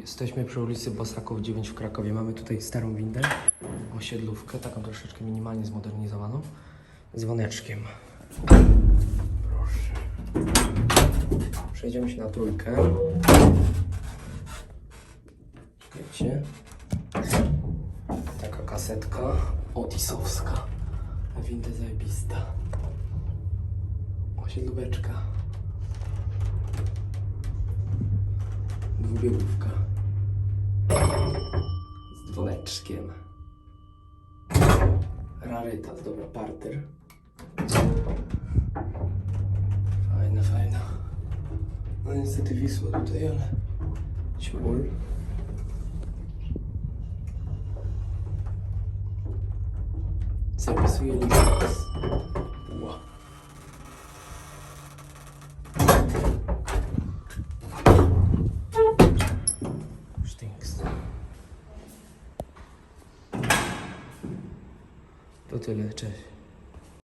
Jesteśmy przy ulicy Bosaków 9 w Krakowie. Mamy tutaj starą windę, osiedlówkę, taką troszeczkę minimalnie zmodernizowaną, z dzwoneczkiem. Proszę. Przejdziemy się na trójkę. Czekajcie. Taka kasetka otisowska. Winda zajebista. Osiedlóweczka. Dwubiegówka. Z dzwoneczkiem. Rarytas, dobra, parter. Fajna, fajna. No niestety Wisła tutaj, ale ciul. Zapisuję listas. To tyle, cześć.